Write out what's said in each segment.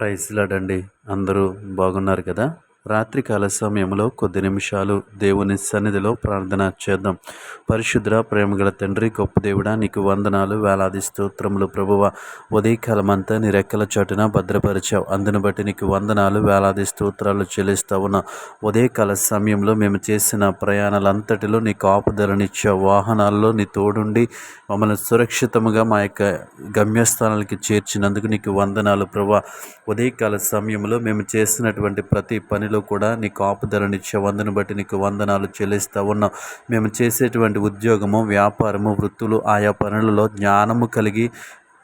ప్రైజ్లాడండి అందరూ బాగున్నారు కదా? రాత్రికాల సమయంలో కొద్ది నిమిషాలు దేవుని సన్నిధిలో ప్రార్థన చేద్దాం. పరిశుద్ర ప్రేమగల తండ్రి గొప్ప దేవుడా నీకు వందనాలు వేలాది స్తోత్రములు ప్రభువ. ఉదయకాలమంతా నీ రెక్కల చోటున భద్రపరిచావు. అందును బట్టి నీకు వందనాలు వేలాది స్తోత్రాలు చెల్లిస్తా ఉన్నా ఉదయకాల సమయంలో మేము చేసిన ప్రయాణాలంతటిలో నీ కాపుదలనిచ్చావు వాహనాల్లో నీ తోడుండి మమ్మల్ని సురక్షితముగా మా యొక్క గమ్యస్థానాలకి చేర్చినందుకు నీకు వందనాలు ప్రభా ఉదయకాల సమయంలో మేము చేసినటువంటి ప్రతి పని పనిలో కూడా నీకు ఆపుదలనిచ్చే వందను బట్టి నీకు వందనాలు చెల్లిస్తూ ఉన్నాం మేము చేసేటువంటి ఉద్యోగము వ్యాపారము వృత్తులు ఆయా పనులలో జ్ఞానము కలిగి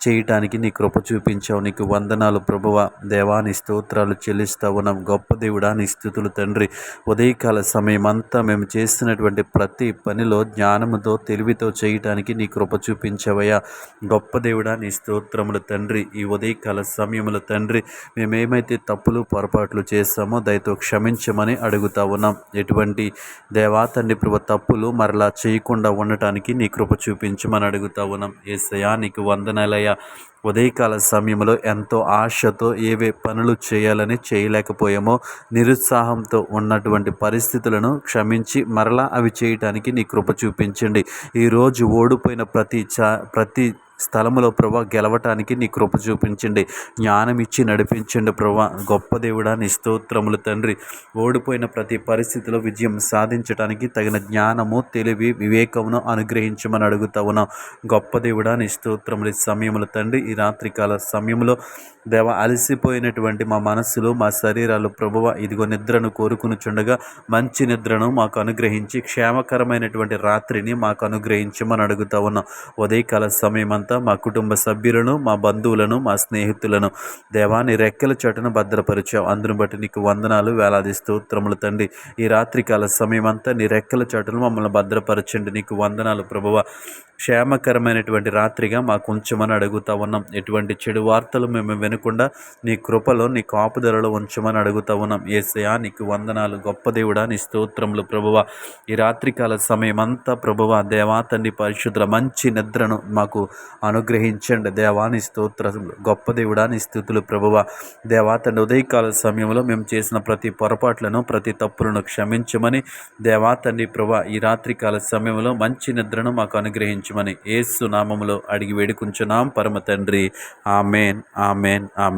చేయటానికి నీ కృప చూపించావు. నీకు వందనాలు ప్రభువ. దేవాని స్తోత్రాలు చెల్లిస్తా ఉన్నాం గొప్ప దేవుడా నీ స్థుతులు తండ్రి. ఉదయకాల సమయం అంతా మేము చేస్తున్నటువంటి ప్రతి పనిలో జ్ఞానముతో తెలివితో చేయటానికి నీ కృప చూపించవయ్యా. గొప్ప దేవుడా నీ స్తోత్రములు తండ్రి. ఈ ఉదయకాల సమయముల తండ్రి మేమేమైతే తప్పులు పొరపాట్లు చేస్తామో దయతో క్షమించమని అడుగుతా ఉన్నాం. ఎటువంటి దేవా తండ్రి ప్రభు తప్పులు మరలా చేయకుండా ఉండటానికి నీ కృప చూపించమని అడుగుతా ఉన్నాం. ఏసయా నీకు వందనాలయ్యా ఉదయకాల సమయంలో ఎంతో ఆశతో ఏవే పనులు చేయాలని చేయలేకపోయామో నిరుత్సాహంతో ఉన్నటువంటి పరిస్థితులను క్షమించి మరలా అవి చేయటానికి నీ కృప చూపించండి. ఈరోజు ఓడిపోయిన ప్రతి చా ప్రతి స్థలములో ప్రభా గెలవటానికి నీ కృప చూపించండి. జ్ఞానం ఇచ్చి నడిపించండి ప్రభా. గొప్ప దేవుడా నీ స్తోత్రములు తండ్రి. ఓడిపోయిన ప్రతి పరిస్థితిలో విజయం సాధించడానికి తగిన జ్ఞానము తెలివి వివేకమును అనుగ్రహించమని అడుగుతా ఉన్నాం. గొప్ప దేవుడా నీ స్తోత్రములు సమయములు తండ్రి. ఈ రాత్రికాల సమయంలో దేవ అలసిపోయినటువంటి మా మనస్సులు మా శరీరాలు ప్రభువ ఇదిగో నిద్రను కోరుకునిచుండగా మంచి నిద్రను మాకు అనుగ్రహించి క్షేమకరమైనటువంటి రాత్రిని మాకు అనుగ్రహించమని అడుగుతా ఉన్నాం. ఉదయకాల సమయం అంతా మా కుటుంబ సభ్యులను మా బంధువులను మా స్నేహితులను. దేవాన్ని రెక్కల చోటను భద్రపరిచావు. అందును బట్టి నీకు వందనాలు వేలాది స్తోత్రములు తండ్రి. ఈ రాత్రికాల సమయం అంతా నీ రెక్కల చోటను మమ్మల్ని భద్రపరచండి. నీకు వందనాలు ప్రభువ. క్షేమకరమైనటువంటి రాత్రిగా మాకు ఉంచమని అడుగుతా ఉన్నాం. ఎటువంటి చెడు వార్తలు మేము వినకుండా నీ కృపలో నీ కాపుదలలో ఉంచమని అడుగుతా ఉన్నాం. ఏసయా నీకు వందనాలు. గొప్ప దేవుడా నీ స్తోత్రములు ప్రభువ. ఈ రాత్రికాల సమయం అంతా ప్రభువ దేవా తండ్రి పరిశుద్ధుల మంచి నిద్రను మాకు అనుగ్రహించండి. దేవాని స్తోత్రములు గొప్ప దేవుడాని స్థుతులు ప్రభువ. దేవా తండ్రి ఉదయకాల సమయంలో మేము చేసిన ప్రతి పొరపాట్లను ప్రతి తప్పులను క్షమించమని దేవా తండ్రి ప్రభా ఈ రాత్రికాల సమయంలో మంచి నిద్రను మాకు అనుగ్రహించమని ఏసు నామములో అడిగి వేడుకుంటున్నాం. పరమ తండ్రి ఆమెన్ ఆమెన్ ఆమె